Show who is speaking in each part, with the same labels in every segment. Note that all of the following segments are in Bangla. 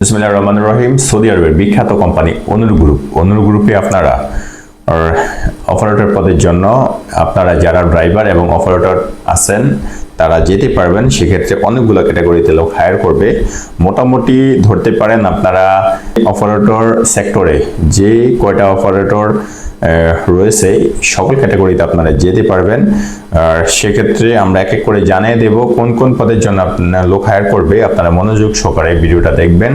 Speaker 1: বিসমিল্লাহির রহমানির রহিম। সৌদি আরবের বিখ্যাত কোম্পানি অনুর গ্রুপ। অনুর গ্রুপে আপনারা অপারেটর পদের জন্য আপনারা যারা ড্রাইভার এবং অপারেটর আছেন, তারা যেতে পারবেন। সেক্ষেত্রে অনেকগুলো ক্যাটাগরিতে লোক হায়ার করবে। মোটামুটি ধরতে পারেন আপনারা অপারেটর সেক্টরে যে কয়টা অপারেটর রয়েছে সকল ক্যাটাগরিতে আপনারা যেতে পারবেন। আর সেক্ষেত্রে আমরা এক এক করে জানিয়ে দেব কোন কোন পদের জন্য আপনার লোক হায়ার করবে। আপনারা মনোযোগ সহকারে ভিডিওটা দেখবেন।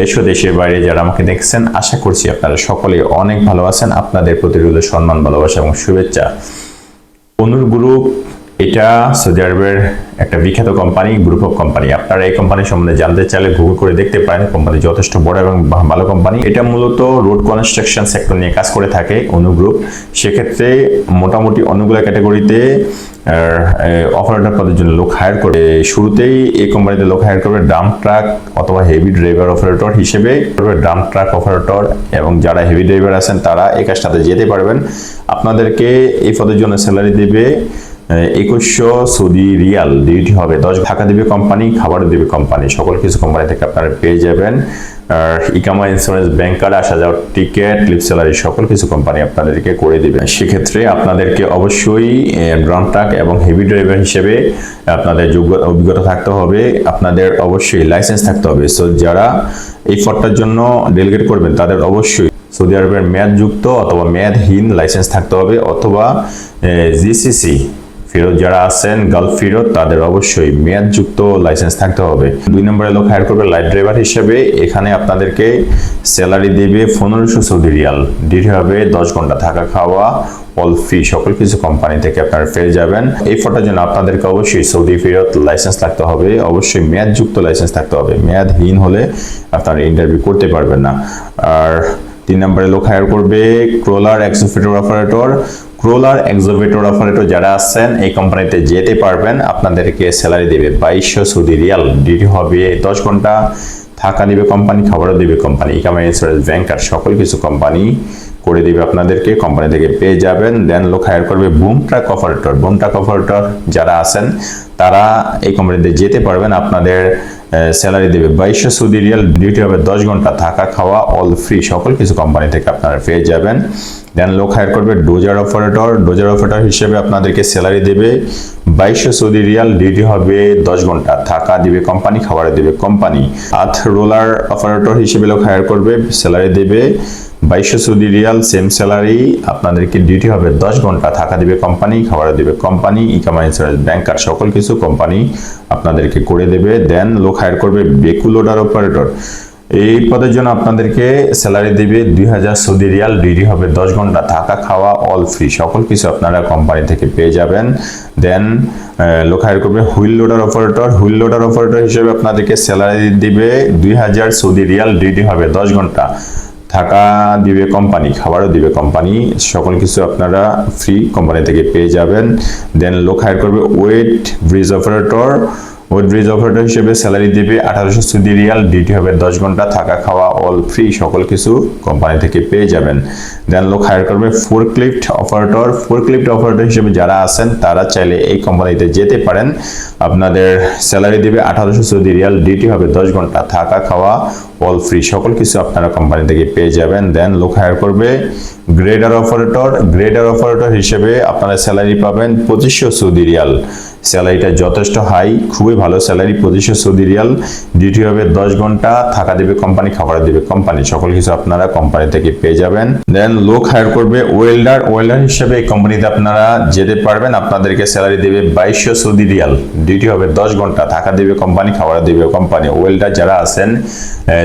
Speaker 1: দেশ ও দেশের বাইরে যারা আমাকে দেখছেন, আশা করছি আপনারা সকলে অনেক ভালো আছেন। আপনাদের প্রতি রইল সম্মান, ভালোবাসা এবং শুভেচ্ছা। অনুর গ্রুপ এটা সৌদি আরবের একটা বিখ্যাত কোম্পানি গ্রুপ অফ কোম্পানি আপনারা এই কোম্পানি সম্বন্ধে জানতে চাইলে গুগল করে দেখতে পারেন। কোম্পানি যথেষ্ট বড় এবং ভালো কোম্পানি এটা মূলত রোড কনস্ট্রাকশন সেক্টর নিয়ে কাজ করে থাকে অনু গ্রুপ সেক্ষেত্রে মোটামুটি অন্যগুলো ক্যাটাগরিতে অপারেটর পদের জন্য লোক হায়ার করে। শুরুতেই এই কোম্পানিতে লোক হায়ার করবে ড্রাম ট্রাক অথবা হেভি ড্রাইভার অপারেটর হিসেবে। ড্রাম ট্রাক অপারেটর এবং যারা হেভি ড্রাইভার আছেন, তারা এই কাজটাতে যেতে পারবেন। আপনাদেরকে এই পদের জন্য স্যালারি দেবে একুশশো সৌদি রিয়াল ডিউটি হবে। দশ টাকা দিবে কোম্পানি, খাবার দেবে কোম্পানি। সকল কিছু কোম্পানি থেকে আপনারা পেয়ে যাবেন। আর ইকামা ইন্স্যুরেন্স ব্যাংক কার্ড আসা যাওয়ার টিকিট লিপ স্যালারি, সকল কিছু কোম্পানি আপনাদেরকে করে দিবে। সেক্ষেত্রে আপনাদেরকে অবশ্যই ড্রাম ট্রাক এবং হেভি ড্রাইভার হিসেবে আপনাদের যোগ্য, অভিজ্ঞতা থাকতে হবে। আপনাদের অবশ্যই লাইসেন্স থাকতে হবে। সো যারা এই ফটটার জন্য ডেলিগেট করবেন, তাদের অবশ্যই সৌদি আরবের মেয়াদযুক্ত অথবা মেয়াদহীন লাইসেন্স থাকতে হবে অথবা জিসিসি ফেরত যারা আছেন গালফ ফেরত, তাদের অবশ্যই মেয়াদযুক্ত লাইসেন্স থাকতে হবে। দুই নম্বরে লোক হায়ার করবে লাইট ড্রাইভার হিসেবে। এখানে আপনাদেরকে স্যালারি দেবে পনেরোশো সৌদি রিয়াল। ডিউটি হবে দশ ঘণ্টা থাকা খাওয়া অল ফি সকল কিছু কোম্পানি থেকে আপনারা পেয়ে যাবেন। এই ফটোর জন্য আপনাদেরকে অবশ্যই সৌদি ফেরত লাইসেন্স থাকতে হবে। অবশ্যই মেয়াদযুক্ত লাইসেন্স থাকতে হবে। মেয়াদহীন হলে আপনারা ইন্টারভিউ করতে পারবেন না। আর তিন নম্বরে লোক হায়ার করবে ক্রোলার এক্সোফিটর অপারেটর ক্রোলার এক্সোভেটর অপারেটর যারা আছেন, এই কোম্পানিতে যেতে পারবেন। আপনাদেরকে স্যালারি দেবে বাইশশো সৌদি রিয়াল। ডিউটি হবে দশ ঘণ্টা। থাকা দিবে কোম্পানি, খাবারও দিবে কোম্পানি। ইকামা ইন্স্যুরেন্স ব্যাংকার সকল কিছু কোম্পানি করে দিবে আপনাদেরকে। কোম্পানি থেকে পেয়ে যাবেন। দেন লোক হায়ার করবে boom truck operator boom truck operator যারা আছেন, তারা এই কোম্পানিতে যেতে পারবেন। আপনাদের স্যালারি দেবে। বাইশশো সুদি রিয়াল ডিউটি হবে দশ ঘণ্টা। থাকা, খাওয়া অল ফ্রি সকল কিছু কোম্পানি থেকে আপনারা পেয়ে যাবেন। দেন লোক হায়ার করবে ডোজার অপারেটর ডোজার অপারেটর হিসেবে আপনাদেরকে স্যালারি দেবে। বাইশশো সৌদি রিয়াল ডিউটি হবে দশ ঘণ্টা। থাকা দিবে কোম্পানি, খাবার দিবে কোম্পানি। আথ রোলার অপারেটর হিসেবে লোক হায়ার করবে স্যালারি দেবে। বাইশশো সৌদি রিয়াল সেম স্যালারি আপনাদেরকে ডিউটি হবে দশ ঘণ্টা। থাকা দিবে কোম্পানি, খাবার দিবে কোম্পানি ইকামা ইন্স্যুরেন্স ব্যাংকার সকল কিছু কোম্পানি আপনাদেরকে করে দেবে। দেন লোক হায়ার করবে বেকু লোডার অপারেটর এই পদের জন্য আপনাদেরকে স্যালারি দিবে দুই হাজার সৌদি রিয়াল ডিউটি হবে দশ ঘণ্টা থাকা খাওয়া অল ফ্রি সকল কিছু আপনারা কোম্পানি থেকে পেয়ে যাবেন। দেন লোক হায়ার করবে wheel loader operator wheel loader operator হিসেবে আপনাদেরকে স্যালারি দিবে দুই হাজার সৌদি রিয়াল ডিউটি হবে দশ ঘণ্টা থাকা দিবে কোম্পানি খাবারও দিবে কোম্পানি সকল কিছু আপনারা ফ্রি কোম্পানি থেকে পেয়ে যাবেন। দেন লোক হায়ার করবে weight bridge operator weight bridge operator হিসেবে স্যালারি দেবে আঠারোশো সৌদি রিয়াল ডিউটি হবে দশ ঘণ্টা, থাকা খাওয়া অল ফ্রি সকল কিছু কোম্পানি থেকে পেয়ে যাবেন। দেন লোক হায়ার করবে forklift operator forklift operator হিসেবে যারা আছেন, তারা চাইলে এই কোম্পানিতে যেতে পারেন। আপনাদের স্যালারি দেবে আঠারোশো সৌদি রিয়াল ডিউটি হবে দশ ঘণ্টা, থাকা খাওয়া অল ফ্রি সকল কিছু আপনারা কোম্পানি থেকে পেয়ে যাবেন। দেন লোক হায়ার করবে গ্রেডার অপারেটর গ্রেডার অপারেটর হিসেবে আপনারা স্যালারি পাবেন পঁচিশশো সৌদি রিয়াল। স্যালারিটা যথেষ্ট হাই খুবই ভালো স্যালারি পঁচিশশো সৌদি রিয়াল। ডিউটি হবে দশ ঘণ্টা থাকা দেবে কোম্পানি খাবার দেবে কোম্পানি সকল কিছু আপনারা কোম্পানি থেকে পেয়ে যাবেন। দেন লোক হায়ার করবে ওয়েল্ডার ওয়েল্ডার হিসেবে এই কোম্পানিতে আপনারা যেতে পারবেন। আপনাদেরকে স্যালারি দেবে বাইশশো সৌদি রিয়াল। ডিউটি হবে দশ ঘণ্টা থাকা দেবে কোম্পানি খাবার দেবে কোম্পানি ওয়েল্ডার যারা আছেন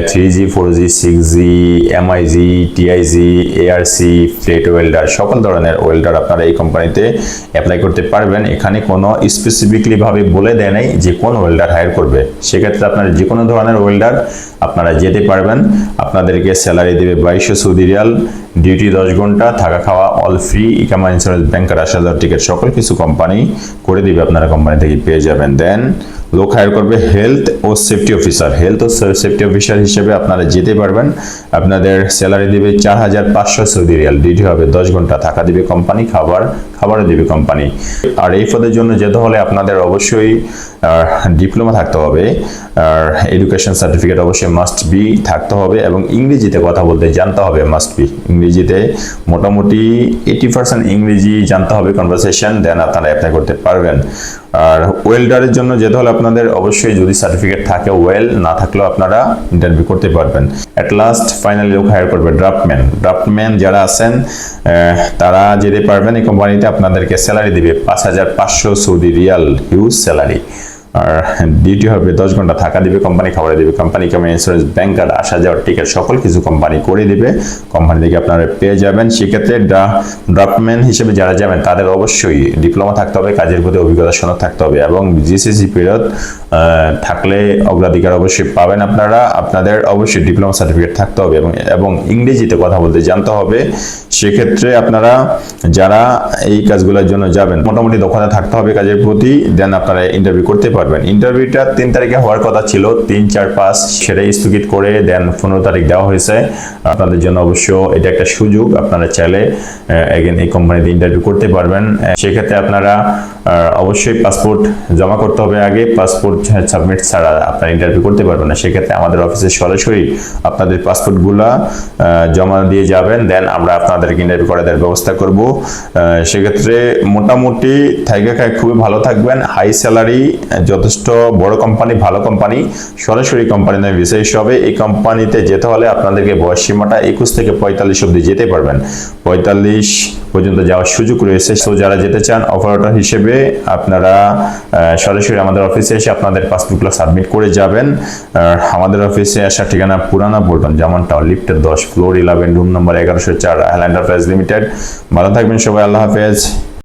Speaker 1: three G four G six G MIG TIG ARC flat welder সকল ধরনের ওয়েল্ডার আপনারা এই কোম্পানিতে অ্যাপ্লাই করতে পারবেন। এখানে কোনো স্পেসিফিকলি ভাবে বলে দেয় নাই যে কোন ওয়েল্ডার হায়ার করবে? সেক্ষেত্রে আপনারা যে কোনো ধরনের ওয়েল্ডার আপনারা যেতে পারবেন। আপনাদেরকে স্যালারি দেবে বাইশশো সৌদি রিয়াল ডিউটি দশ ঘণ্টা, থাকা খাওয়া অল ফ্রি ইকামা ইন্স্যুরেন্স ব্যাংকের আসা যাওয়ার টিকিট সকল কিছু কোম্পানি করে দিবে, আপনারা কোম্পানি থেকে পেয়ে যাবেন। দেন লোক হায়ার করবে হেলথ ও সেফটি অফিসার হেলথ ও সেফটি অফিসার হিসেবে আপনারা যেতে পারবেন। আপনাদের স্যালারি দিবে চার হাজার পাঁচশো সৌদি রিয়াল। ডিউটি হবে দশ ঘণ্টা থাকা দিবে কোম্পানি খাবার, খাবারও দিবে কোম্পানি আর এই পদের জন্য যেতে হলে আপনাদের অবশ্যই ডিপ্লোমা থাকতে হবে। আর এডুকেশন সার্টিফিকেট অবশ্যই মাস্ট বি থাকতে হবে এবং ইংরেজিতে কথা বলতে জানতে হবে মাস্ট বি ইংরেজিতে মোটামুটি এইটি পার্সেন্ট ইংরেজি জানতে হবে কনভারসেশন দেন আপনারা অ্যাপ্লাই করতে পারবেন। আর ওয়েল্ডারের জন্য যেতে হলে আপনাদের অবশ্যই যদি সার্টিফিকেট থাকে ওয়েল না থাকলেও আপনারা ইন্টারভিউ করতে পারবেন। অ্যাট লাস্ট ফাইনালি লোক হায়ার করবে ড্রাফটম্যান ড্রাফটম্যান যারা আছেন তারা যেতে পারবেন এই কোম্পানিতে আপনাদেরকে স্যালারি দিবে পাঁচ হাজার পাঁচশো সৌদি রিয়াল হিউজ স্যালারি আর ডিউটি হবে দশ ঘণ্টা থাকা দিবে কোম্পানি খাবারে দিবে। কোম্পানি কেমন ইন্স্যুরেন্স ব্যাংক আর আসা যাওয়ার টিকিট সকল কিছু কোম্পানি করে দিবে। কোম্পানি থেকে আপনারা পেয়ে যাবেন। সেক্ষেত্রে ড্রাফটম্যান হিসেবে যারা যাবেন, তাদের অবশ্যই ডিপ্লোমা থাকতে হবে, কাজের প্রতি অভিজ্ঞতা সনদ থাকতে হবে এবং জিসিসি পিরিয়ড থাকলে অগ্রাধিকার অবশ্যই পাবেন আপনারা। আপনাদের অবশ্যই ডিপ্লোমা সার্টিফিকেট থাকতে হবে এবং এবং ইংরেজিতে কথা বলতে জানতে হবে। সেক্ষেত্রে আপনারা যারা এই কাজগুলোর জন্য যাবেন, মোটামুটি দক্ষতা থাকতে হবে কাজের প্রতি। দেন আপনারা ইন্টারভিউ করতে পারবেন। ইন্টারভিউটা তিন তারিখে হওয়ার কথা ছিল। তিন, চার, পাঁচ সেটাই স্থগিত করে দেন পনেরো তারিখ দেওয়া হয়েছে। আপনাদের জন্য অবশ্য এটা একটা সুযোগ। আপনারা চাইলে এগেন এই কোম্পানিতে ইন্টারভিউ করতে পারবেন। সেক্ষেত্রে আপনারা অবশ্যই পাসপোর্ট জমা করতে হবে আগে। পাসপোর্ট সাবমিট ছাড়া আপনারা ইন্টারভিউ করতে পারবেন না। সেক্ষেত্রে আমাদের অফিসে সরাসরি আপনাদের পাসপোর্টগুলা জমা দিয়ে যাবেন। দেন আমরা আপনাদেরকে ইন্টারভিউ করে দেওয়ার ব্যবস্থা করব। সেক্ষেত্রে মোটামুটি থাইকা খায় খুবই ভালো থাকবেন। হাই স্যালারি যথেষ্ট বড় কোম্পানি ভালো কোম্পানি সরাসরি কোম্পানি নয়, বিশেষ হবে এই কোম্পানিতে যেতে হলে আপনাদেরকে বয়স সীমাটা একুশ থেকে পঁয়তাল্লিশ অব্দি যেতে পারবেন। পঁয়তাল্লিশ পর্যন্ত যাওয়ার সুযোগ রয়েছে। সো যারা যেতে চান অপারেটর হিসেবে আপনারা সরাসরি আমাদের অফিসে এসে আপনাদের পাসবুকগুলো সাবমিট করে যাবেন। আমাদের অফিসে আসার ঠিকানা পুরানা পল্টন যেমন টাওয়ার লিফটের দশ, ফ্লোর ইলেভেন রুম নম্বর এগারোশো চার আইল্যান্ডার প্রাইজ লিমিটেড ভালো থাকবেন সবাই, আল্লাহ হাফেজ।